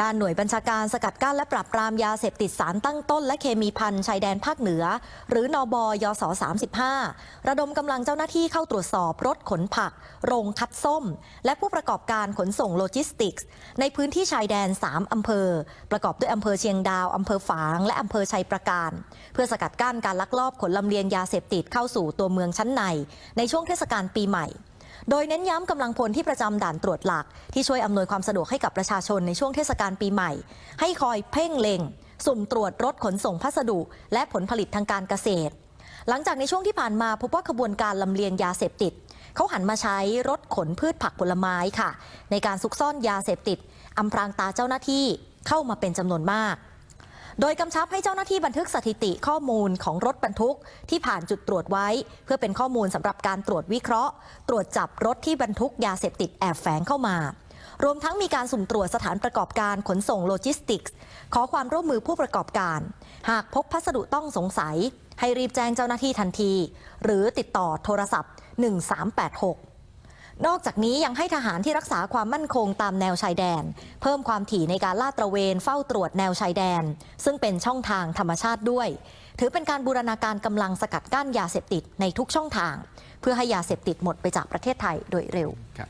ด้านหน่วยบัญชาการสกัดกั้นและปราบปรามยาเสพติดสารตั้งต้น และเคมีพันชายแดนภาคเหนือ หรือนอบยศ35 ระดมกำลังเจ้าหน้าที่เข้าตรวจสอบรถขนผัก โรงคัดส้ม และผู้ประกอบการขนส่งโลจิสติกส์ ในพื้นที่ชายแดน 3 อำเภอ ประกอบด้วยอำเภอเชียงดาวอำเภอฝาง และอำเภอชัยประการ เพื่อสกัดกั้นการลักลอบขนลำเลียงยาเสพติดเข้าสู่ตัวเมืองชั้นใน ในช่วงเทศกาลปีใหม่ โดยเน้นย้ำกำลังพลที่ประจำด่านตรวจหลัก ที่ช่วยอำนวยความสะดวกให้กับประชาชนในช่วงเทศกาลปีใหม่ ให้คอยเพ่งเล็ง สุ่มตรวจรถขนส่งพัสดุ และผลผลิตทางการเกษตร หลังจากในช่วงที่ผ่านมาพบว่าขบวนการลำเลียงยาเสพติดเขาหันมาใช้รถขนพืชผักผลไม้ค่ะ ในการซุกซ่อนยาเสพติดอำพรางตาเจ้าหน้าที่เข้ามาเป็นจำนวนมาก โดยกำชับให้เจ้าหน้าที่บันทึกสถิติข้อมูลของรถบรรทุกที่ผ่านจุดตรวจไว้ เพื่อเป็นข้อมูลสำหรับการตรวจวิเคราะห์ ตรวจจับรถที่บรรทุกยาเสพติดแอบแฝงเข้ามารวมทั้งมีการสุ่มตรวจสถานประกอบการขนส่งโลจิสติกส์ ขอความร่วมมือผู้ประกอบการ หากพบพัสดุต้องสงสัย ให้รีบแจ้งเจ้าหน้าที่ทันที หรือติดต่อโทรศัพท์ 1386 นอกจากนี้ยังให้ทหารที่รักษาความมั่นคงตามแนวชายแดน เพิ่มความถี่ในการลาดตระเวนเฝ้าตรวจแนวชายแดน ซึ่งเป็นช่องทางธรรมชาติด้วย ถือเป็นการบูรณาการกำลังสกัดกั้นยาเสพติดในทุกช่องทาง เพื่อให้ยาเสพติดหมดไปจากประเทศไทยโดยเร็วครับ